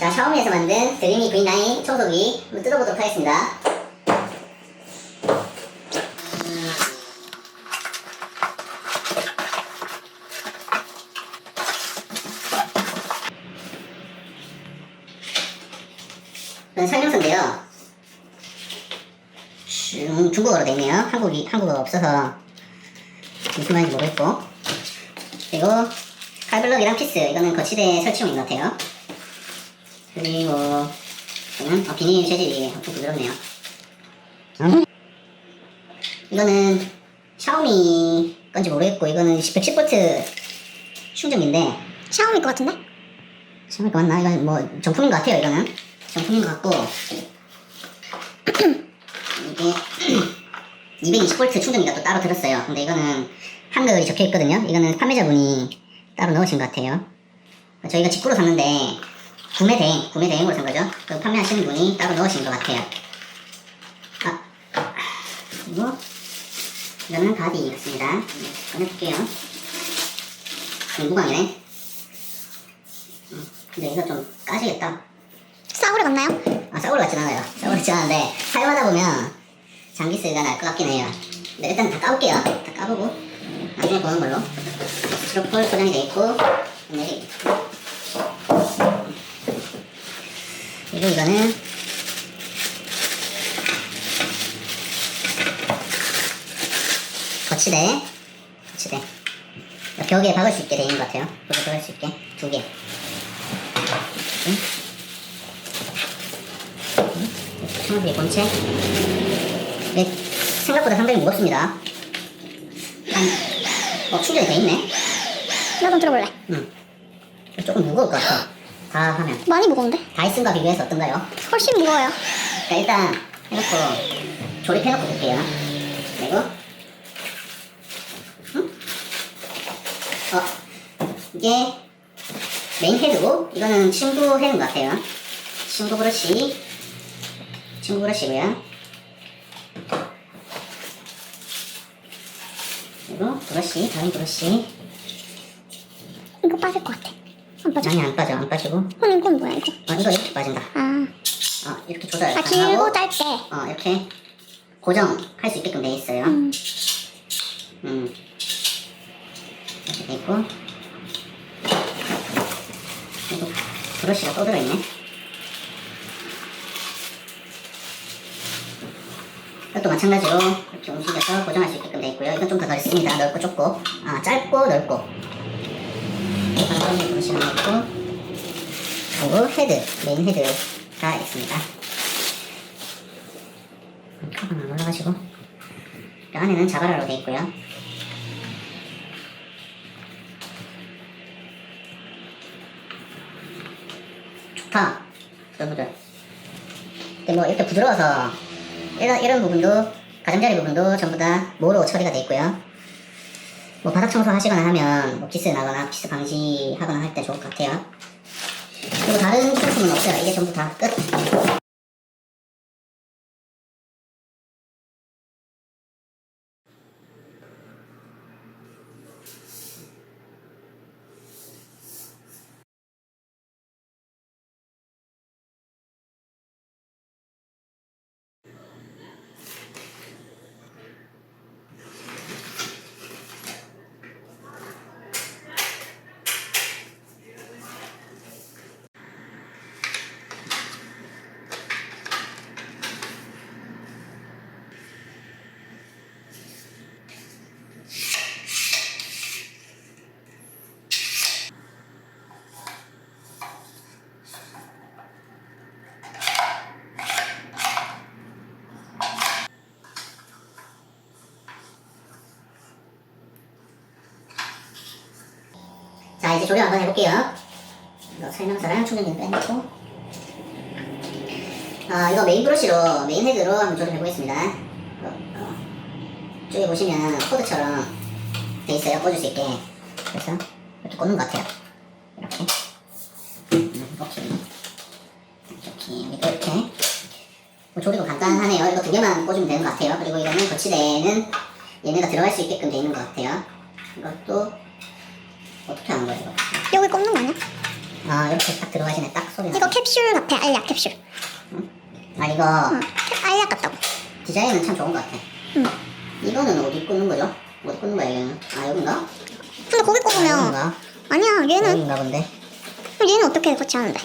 자, 샤오미에서 만든 드리미 V9 청소기 한번 뜯어보도록 하겠습니다. 설명서인데요. 중, 중국어로 되어 있네요. 한국이, 한국어가 없어서 무슨 말인지 모르겠고. 그리고 칼블럭이랑 피스, 이거는 거치대 설치용인 것 같아요. 그리고 이거는 어, 비닐 재질이 엄청 부드럽네요. 이거는 샤오미 건지 모르겠고 이거는 110V 충전기인데 샤오미 거 같은데? 샤오미 거 맞나? 이건 뭐 정품인 것 같아요 이거는 정품인 것 같고 이게 220V 충전기가 또 따로 들었어요 근데 이거는 한글이 적혀 있거든요 이거는 판매자분이 따로 넣으신 것 같아요 저희가 직구로 샀는데 구매 대행 구매 대행으로 산 거죠 그 판매하시는 분이 따로 넣으신 것 같아요 아 그리고 이거는 바디 같습니다 네, 꺼내볼게요 무광이네 음, 근데 이거 좀 까지겠다 싸구려 같나요? 아, 싸구려 같진 않아요. 싸구려 같진 않은데, 사용하다 보면 장기스가 날 것 같긴 해요. 근데 일단 다 까볼게요. 다 까보고, 나중에 보는 걸로. 스티로폴 포장이 돼 있고, 네. 그리고 이거는, 거치대. 거치대. 벽에 박을 수 있게 돼 있는 것 같아요. 벽에 박을 수 있게. 두 개. 응? 청소기 본체 네, 생각보다 상당히 무겁습니다 한, 어, 충전이 돼 있네 나도 좀 들어볼래. 음. 조금 무거울 것 같아 다 하면 많이 무거운데? 다이슨과 비교해서 어떤가요? 훨씬 무거워요. 자 일단 해놓고 조립해놓고 볼게요 그리고 음? 어 이게 메인 헤드고 이거는 친구 헤드인 것 같아요 친구 브러쉬 친구 브러쉬고요 그리고 브러쉬 다른 브러쉬 이거 빠질 것 같아. 안 빠져. 아니 안 빠져 안 빠지고. 어, 이건 뭐야 이거? 어 이거 이렇게 빠진다. 아, 어 이렇게 조절 아 길고. 짧게. 어 이렇게 고정할 수 있게끔 돼 있어요. 음, 음. 이렇게 돼 있고. 그리고 브러쉬가 또 들어있네. 이것도 마찬가지로 이렇게 움직여서 고정할 수 있게끔 돼 있고요. 이건 좀 더 넓습니다. 넓고 좁고. 아 짧고 넓고 바로 브러쉬가 있고 그리고 헤드 메인 헤드가 있습니다 카바는 안 올라가시고 그 안에는 자바라로 돼 있고요. 좋다. 부들부들. 근데 뭐 이렇게 부드러워서 이런, 이런 부분도 가장자리 부분도 전부 다 모로 처리가 돼 있고요. 뭐 바닥 청소 하시거나 하면 뭐 기스 나거나 기스 방지하거나 할 때 좋을 것 같아요. 그리고 다른 상품은 없어요. 이게 전부 다 끝. 자 이제 조립 한번 해볼게요. 이거 설명서랑 충전기 빼놓고. 아 이거 메인 브러쉬로 메인 헤드로 한번 조립해보겠습니다. 어, 어. 쪽에 보시면 코드처럼 돼 있어요. 꽂을 수 있게. 그래서 이렇게 꽂는 것 같아요. 이렇게. 음, 이렇게. 이렇게 이렇게 뭐 조립은 간단하네요. 이거 두 개만 꽂으면 되는 것 같아요. 그리고 이거는 거치대에는 얘네가 들어갈 수 있게끔 돼 있는 것 같아요. 이것도 어떻게 하는 거예요 이거? 여기 꼽는 거 아니야? 아 이렇게 딱 들어가시네 딱 소리 이거 나네 캡슐 같아 알약 캡슐 아 이거 응 캡- 알약 같다고 디자인은 참 좋은 것 같아 응 이거는 어디 꽂는 거죠? 어디 꽂는 거야 이거는? 아 여긴가? 근데 거기 아, 꼽으면 여긴가? 아니야 얘는 여긴가 본데 그럼 얘는 어떻게 거치하는데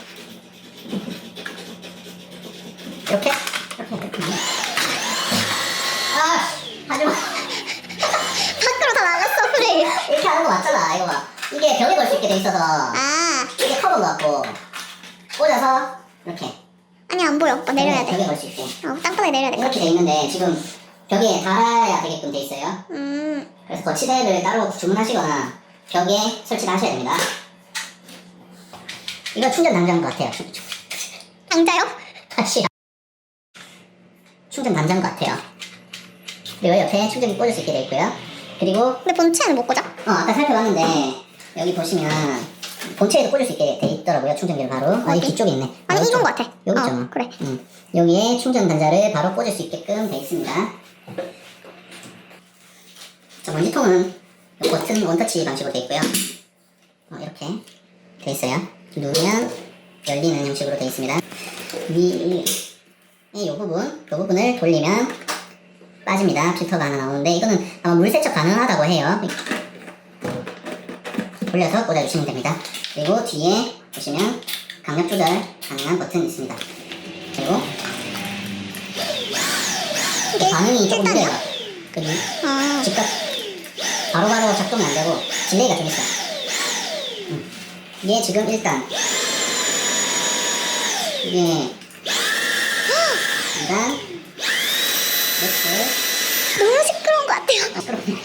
이렇게? 이렇게 이렇게 아 하지마 밖으로 다 나갔어 프레이 이렇게 하는 거 맞잖아 이거 봐 이게 벽에 걸 수 있게 돼 있어서 아. 이게 커버인 것 같고 꽂아서 이렇게. 아니 안 보여. 오빠 내려야 벽에 돼 걸 수 있게. 어, 땅바닥에 내려야 돼. 이렇게 돼 있는데 지금 벽에 달아야 되게끔 돼 있어요. 음, 그래서 거치대를 따로 주문하시거나 벽에 설치를 하셔야 됩니다. 이거 충전 단자인 것 같아요. 충- 충- 당자요? 다시. 충전 단자인 것 같아요. 그리고 옆에 충전기 꽂을 수 있게 돼 있고요. 그리고 근데 본체는 못 꽂아? 어, 아까 살펴봤는데 여기 보시면 본체에도 꽂을 수 있게 돼 있더라고요 충전기를 바로. 아 이? 뒤쪽에 있네. 아니 이건? 것 같아. 여기 어, 있잖아 그래. 음, 여기에 충전 단자를 바로 꽂을 수 있게끔 돼 있습니다. 자 먼지통은 이 버튼 원터치 방식으로 돼 있고요. 어, 이렇게 돼 있어요. 누르면 열리는 형식으로 돼 있습니다. 위에 이 부분 이 부분을 돌리면 빠집니다. 필터가 하나 나오는데 이거는 아마 물 세척 가능하다고 해요 돌려서 꽂아주시면 됩니다 그리고 뒤에 보시면 강력 조절 가능한 버튼이 있습니다 그리고 반응이 조금? 느려요 그리고 아, 즉각 바로바로 작동이 안 되고 딜레이가 좀 있어요 음. 이게 지금 일단 이게 일단 이렇게 너무 시끄러운 것 같아요 아, 그렇군요. 자,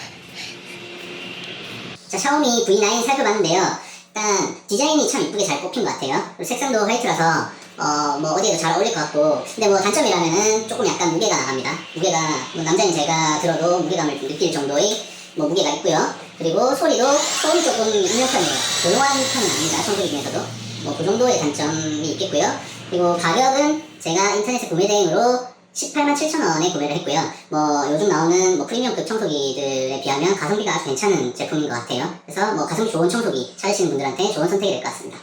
샤오미 V9 살펴봤는데요. 일단 디자인이 참 이쁘게 잘 뽑힌 것 같아요. 그리고 색상도 화이트라서 어, 뭐 어디에도 잘 어울릴 것 같고 근데 뭐 단점이라면은 조금 약간 무게가 나갑니다. 무게가 뭐 남자인 제가 들어도 무게감을 좀 느낄 정도의 뭐 무게가 있고요. 그리고 소리도 소음이 조금 있는 편이에요. 조용한 편은 아닙니다. 청소기 중에서도 뭐 그 정도의 단점이 있겠고요. 그리고 가격은 제가 인터넷에 구매 대행으로 18만 7천 원에 구매를 했고요. 뭐 요즘 나오는 뭐 프리미엄급 청소기들에 비하면 가성비가 아주 괜찮은 제품인 것 같아요. 그래서 뭐 가성비 좋은 청소기 찾으시는 분들한테 좋은 선택이 될 것 같습니다.